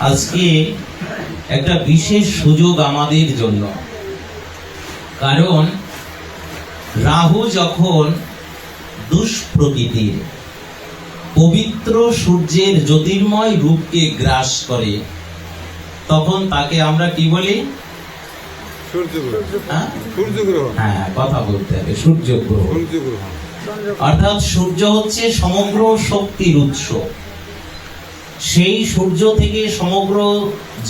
আজকে একটা বিশেষ সুযোগ আমাদের জন্য। কারণ রাহু যখন দুষ্প্রকৃতির পবিত্র সূর্যের জ্যোতির্ময় রূপকে গ্রাস করে তখন তাকে আমরা কি বলি? সূর্যগ্রহণ। হ্যাঁ? হ্যাঁ কথা বলতে হবে সূর্য গ্রহ অর্থাৎ সূর্য হচ্ছে সমগ্র শক্তির উৎস। সেই সূর্য থেকে সমগ্র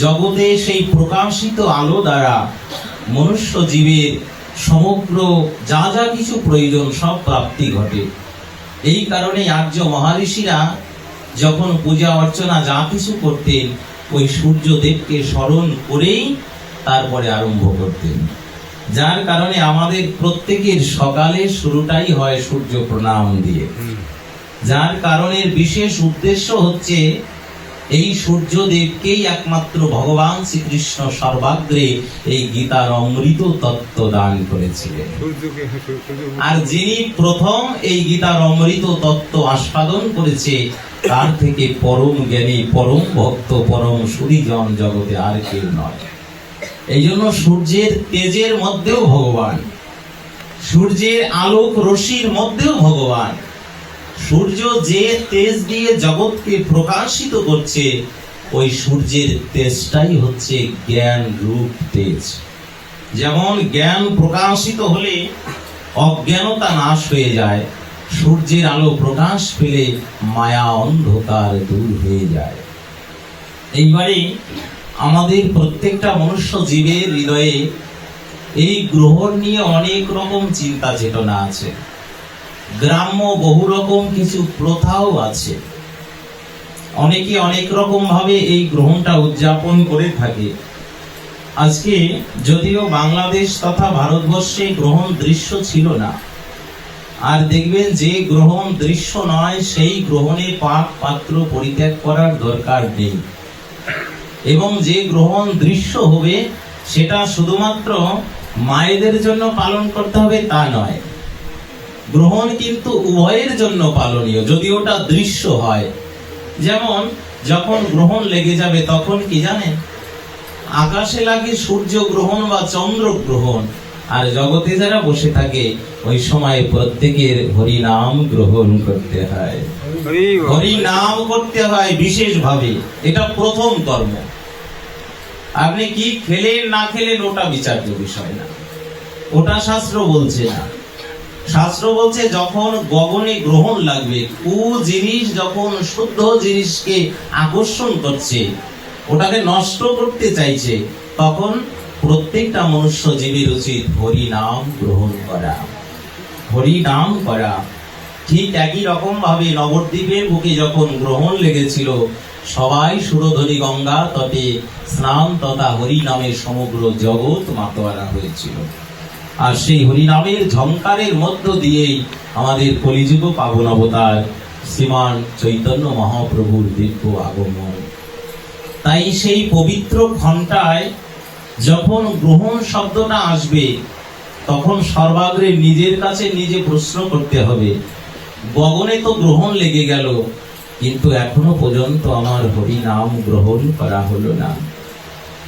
জগতে সেই প্রকাশিত আলো দ্বারা মনুষ্য জীবের সমগ্র যা যা কিছু প্রয়োজন সব প্রাপ্তি ঘটে। এই কারণে আর্য মহারিষিরা যখন পূজা অর্চনা যা কিছু করতেন ওই সূর্যদেবকে স্মরণ করেই তারপরে আরম্ভ করতেন। যার কারণে আমাদের প্রত্যেকের সকালের শুরুটাই হয় সূর্য প্রণাম দিয়ে। যার কারণে বিশেষ উদ্দেশ্য হচ্ছে এই সূর্যদেবকেই একমাত্র ভগবান শ্রীকৃষ্ণ সর্বাগ্রে এই গীতার অমৃত তত্ত্ব দান করেছিলেন। আর যিনি প্রথম এই গীতার অমৃত তত্ত্ব আস্বাদন করেছে, তার থেকে পরম জ্ঞানী, পরম ভক্ত, পরম সুরিজন জগতে আর কেউ নয়। এই জন্য সূর্যের তেজের মধ্যেও ভগবান। সূর্যের আলোক রশির মধ্যেও ভগবান। সূর্য যে তেজ দিয়ে জগৎকে প্রকাশিত করছে, ওই সূর্যের তেজটাই হচ্ছে জ্ঞান রূপ তেজ। যেমন জ্ঞান প্রকাশিত হলে অজ্ঞানতা নাশ হয়ে যায়, সূর্যের আলো প্রকাশ পেলে মায়া অন্ধকার দূর হয়ে যায়। এইবারে আমাদের প্রত্যেকটা মনুষ্য জীবের হৃদয়ে এই গ্রহণ নিয়ে অনেক রকম চিন্তা চেতনা আছে। গ্রাম্য বহু রকম কিছু প্রথাও আছে। অনেকে অনেক রকম ভাবে এই গ্রহণটা উদযাপন করে থাকে। আজকে যদিও বাংলাদেশ তথা ভারতবর্ষে গ্রহণ দৃশ্য ছিল না, আর দেখবেন যে গ্রহণ দৃশ্য নয়, সেই গ্রহণে পাক পাত্র পরিত্যাগ করার দরকার নেই। এবং যে গ্রহণ দৃশ্য হবে, সেটা শুধুমাত্র মায়েদের জন্য পালন করতে হবে তা নয়। গ্রহণ কিন্তু উভয়ের জন্য পালনীয় যদি ওটা দৃশ্য হয়। যেমন যখন গ্রহণ লেগে যাবে তখন কি জানেন? আকাশে লাগে সূর্য গ্রহণ বা চন্দ্র গ্রহণ আর জগতে যারা বসে থাকে ওই সময় প্রত্যেকের হরি নাম গ্রহণ করতে হয়। হরি নাম করতে হয় বিশেষ ভাবে এটা প্রথম কর্ম। আপনি কি খেলেন না খেলেন ওটা বিচার্য বিষয় না। ওটা শাস্ত্র বলছে না। শাস্ত্র বলছে, যখন গগনে গ্রহণ লাগবে কু জিনিস যখন শুদ্ধ জিনিসকে আকর্ষণ করছে, ওটাকে নষ্ট করতে চাইছে, তখন প্রত্যেকটা মনুষ্য জীবের উচিত হরি নাম গ্রহণ করা। হরি নাম করা। ঠিক একই রকম ভাবে নবদ্বীপের বুকে যখন গ্রহণ লেগেছিল, সবাই সুরধরি গঙ্গা তটে স্নান তথা হরি নামে সমগ্র জগৎ মাতোয়ারা হয়েছিল। আর সেই হরিনামের ঝংকারের মধ্য দিয়েই আমাদের কলিযুগ পাবন অবতার শ্রীমান চৈতন্য মহাপ্রভুর দিব্য আগমন। তাই সেই পবিত্র ঘন্টায় যখন গ্রহণ শব্দটা আসবে, তখন সর্বাগ্রে নিজের কাছে নিজে প্রশ্ন করতে হবে, গগনে তো গ্রহণ লেগে গেল, কিন্তু এখনও পর্যন্ত আমার হরি নাম গ্রহণ করা হলো না।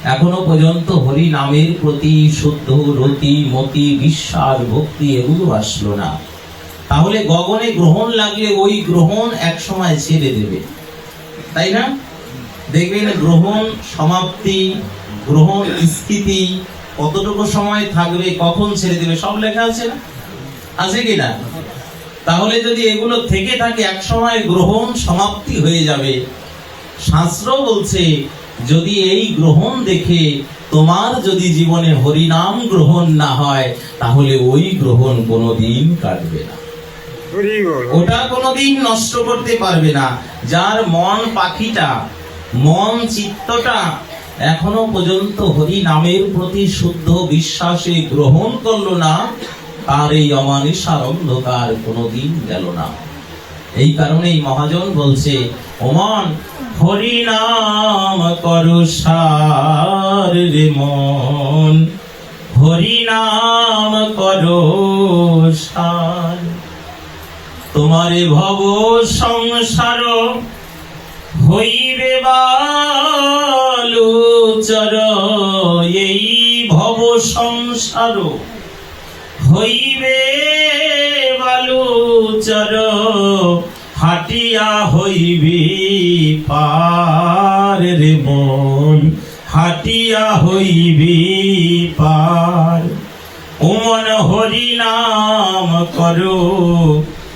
এখনও পর্যন্ত হরি নামের প্রতি শুদ্ধ রতি, মতি, বিশ্বাস, ভক্তি এগুলো আসলো না। তাহলে গগনে গ্রহণ লাগলে ওই গ্রহণ এক সময় ছেড়ে দেবে। তাই না? দেখবেন গ্রহণ সমাপ্তি, গ্রহণ স্থিতি, কতটুকু সময় থাকবে, কখন ছেড়ে দেবে, সব লেখা আছে না? আছে কি না? তাহলে যদি এগুলো থেকে থাকে এক সময় গ্রহণ সমাপ্তি হয়ে যাবে। শাস্ত্র বলছে যদি এই গ্রহণ দেখে তোমার যদি জীবনে হরিনাম গ্রহণ না হয়, তাহলে ওই গ্রহণ কোনোদিন কাটবে না। ওটা কোনোদিন নষ্ট করতে পারবে না। যার মন পাখিটা, মন চিত্তটা এখনও পর্যন্ত হরি নামের প্রতি শুদ্ধ বিশ্বাসে গ্রহণ করল না, তার এই অমানিসার অন্ধকার কোনোদিন গেল না। এই কারণেই মহাজন বলছে, ওমন, হরি নাম করু সার রে মন। হরি নাম করো সার। তোমারে ভব সংসার হইবে বা চর, এই ভব সংসার হইবে বালু বালুচর হাটিয়া হইবি পার রে মন, হাটিয়া হইবি পার ওমন হরি নাম করো,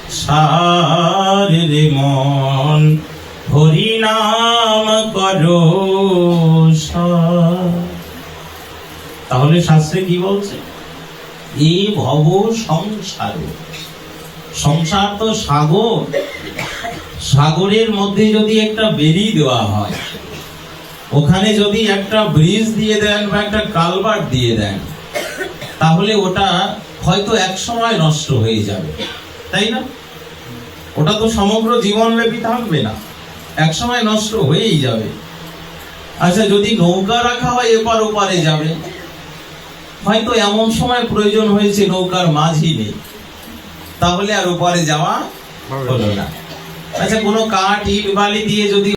সার রে মন হরি নাম করো। তাহলে শাস্ত্রে কি বলছে এই ভব সংসার। সংসার তো সাগর। সাগরের মধ্যে যদি একটা বেরি দেওয়া হয়, ওখানে যদি একটা ব্রিজ দিয়ে দেন বা একটা কালভার্ট দিয়ে দেন, তাহলে ওটা হয়তো এক সময় নষ্ট হয়ে যাবে। তাই না? ওটা তো সমগ্র জীবনব্যাপী থাকবে না। এক সময় নষ্ট হয়েই যাবে। আচ্ছা যদি নৌকা রাখা হয়, এপার ওপারে যাবে। হয়তো এমন সময় প্রয়োজন হয়েছে নৌকার মাঝি নেই। তাহলে আর ওপারে যাওয়া হবে হলো না। আচ্ছা কোনো কাঠ ইট বালি দিয়ে যদি